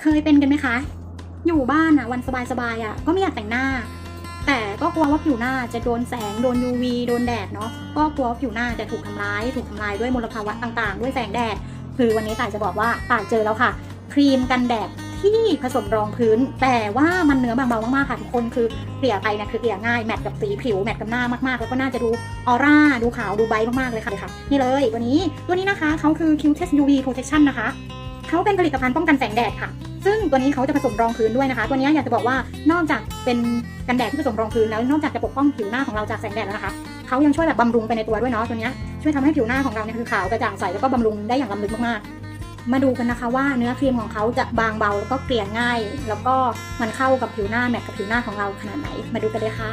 เคยเป็นกันไหมคะ อยู่บ้านอะวันสบายๆอะก็ไม่อยากแต่งหน้า แต่ก็กลัวว่าผิวหน้าจะโดนแสงโดน UV โดนแดดเนาะก็กลัวว่าผิวหน้าจะถูกทำร้าย ถูกทำลายด้วยมลภาวะต่างๆ ด้วยแสงแดด คือวันนี้ต่ายจะบอกว่าต่ายเจอแล้วค่ะ ครีมกันแดดที่ผสมรองพื้น แต่ว่ามันเนื้อบางเบามากๆค่ะทุกคนคือเกลี่ยไปเนี่ยคือเกลี่ยง่ายแมทกับสีผิวแมทกับหน้ามากๆ แล้วก็น่าจะดูออร่าดูขาวดูไบรท์มากๆเลยค่ะเลยค่ะนี่เลยตัวนี้ตัวนี้นะคะเขาคือ Q Test UV Protection นะคะเขาเป็นผลิตภัณฑ์ป้องกันแสงแดดค่ะ ซึ่งตัวนี้เขาจะผสมรองพื้นด้วยนะคะ ตัวนี้อยากจะบอกว่านอกจากเป็นกันแดดที่ผสมรองพื้นแล้วนอกจากจะปกป้องผิวหน้าของเราจากแสงแดดแล้วนะคะเขายังช่วยแบบบำรุงไปในตัวด้วยเนาะตัวนี้ช่วยทำให้ผิวหน้าของเราเนี่ยคือขาวกระจ่างใสแล้วก็บำรุงได้อย่างล้ำลึกมากๆ มาดูกันนะคะว่าเนื้อครีมของเขาจะบางเบาแล้วก็เกลี่ยง่าย แล้วก็มันเข้ากับผิวหน้าแมทกับผิวหน้าของเราขนาดไหน มาดูกันเลยค่ะ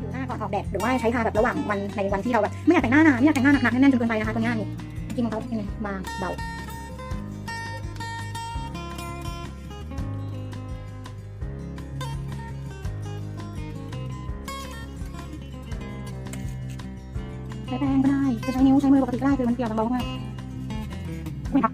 ผิวหน้าก่อนออกแดดหรือว่าใช้ทาแบบระหว่างวันในวันที่เราแบบไม่อยากแต่งหน้านานไม่อยากแต่งหน้าหนักๆแน่นๆจนเกินไปนะคะตัวนี้นี่ครีมของเขาเป็นบางเบา ใช้แป้งก็ได้จะใช้นิ้วใช้มือปกติก็ได้คือมันเกี่ยมันเบามากไม่ค่ะ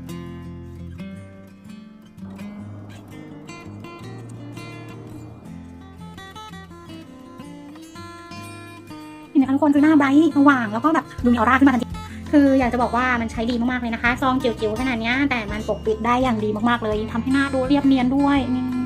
เห็นไหมคะทุกคนคือหน้าไบรท์สว่างแล้วก็แบบดูมีออร่าขึ้นมาทันทีคืออยากจะบอกว่ามันใช้ดีมากๆเลยนะคะ ซองจิ๋วๆขนาดเนี้ยแต่มันปกปิดได้อย่างดีมากๆเลยทำให้หน้าดูเรียบเนียนด้วยนี่